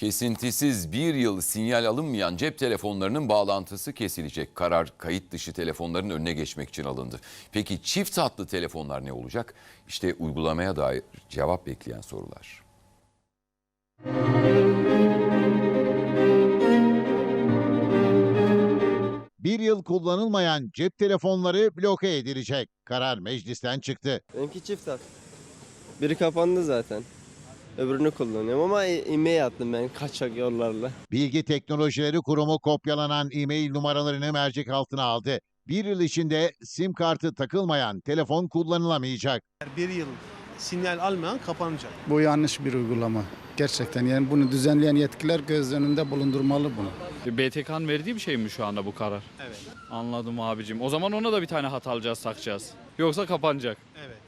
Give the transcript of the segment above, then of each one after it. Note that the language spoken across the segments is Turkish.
Kesintisiz bir yıl sinyal alınmayan cep telefonlarının bağlantısı kesilecek. Karar kayıt dışı telefonların önüne geçmek için alındı. Peki çift hatlı telefonlar ne olacak? İşte uygulamaya dair cevap bekleyen sorular. Bir yıl kullanılmayan cep telefonları bloke edilecek. Karar meclisten çıktı. Benimki çift hat. Biri kapandı zaten. Öbürünü kullanıyorum ama e- e-mail attım ben kaçak yollarla. Bilgi Teknolojileri Kurumu kopyalanan e-mail numaralarını mercek altına aldı. Bir yıl içinde sim kartı takılmayan telefon kullanılamayacak. bir yıl sinyal almayan kapanacak. Bu yanlış bir uygulama. Gerçekten yani bunu düzenleyen yetkililer göz önünde bulundurmalı bunu. BTK'nın verdiği bir şey mi şu anda bu karar? Evet. Anladım abicim. O zaman ona da bir tane hat alacağız, takacağız. Yoksa kapanacak. Evet.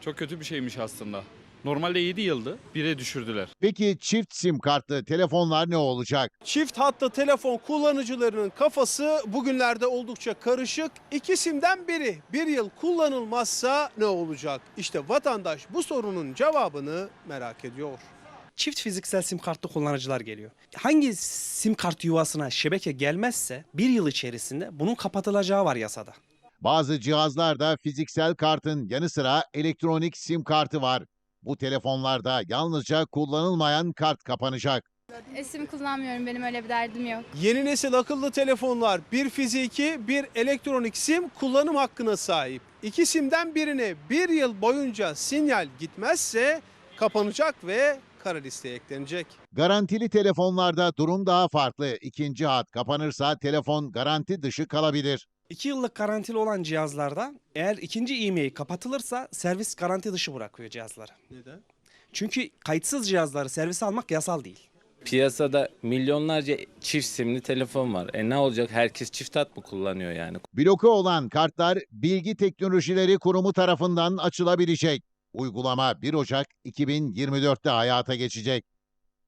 Çok kötü bir şeymiş aslında. Normalde 7 yıldı, 1'e düşürdüler. Peki çift sim kartlı telefonlar ne olacak? Çift hatta telefon kullanıcılarının kafası bugünlerde oldukça karışık. İkisinden biri bir yıl kullanılmazsa ne olacak? İşte vatandaş bu sorunun cevabını merak ediyor. çift fiziksel sim kartlı kullanıcılar geliyor. Hangi sim kart yuvasına şebeke gelmezse bir yıl içerisinde bunun kapatılacağı var yasada. Bazı cihazlarda fiziksel kartın yanı sıra elektronik sim kartı var. Bu telefonlarda yalnızca kullanılmayan kart kapanacak. Esim kullanmıyorum benim öyle bir derdim yok. Yeni nesil akıllı telefonlar bir fiziki bir elektronik sim kullanım hakkına sahip. İki simden birine bir yıl boyunca sinyal gitmezse kapanacak ve kara listeye eklenecek. Garantili telefonlarda durum daha farklı. İkinci hat kapanırsa telefon garanti dışı kalabilir. 2 yıllık garantili olan cihazlarda eğer ikinci e-mail kapatılırsa servis garanti dışı bırakıyor cihazları. Neden? Çünkü kayıtsız cihazları servise almak yasal değil. Piyasada milyonlarca çift simli telefon var. E ne olacak? Herkes çift hat mı kullanıyor yani? Bloke olan kartlar Bilgi Teknolojileri Kurumu tarafından açılabilecek. Uygulama 1 Ocak 2024'te hayata geçecek.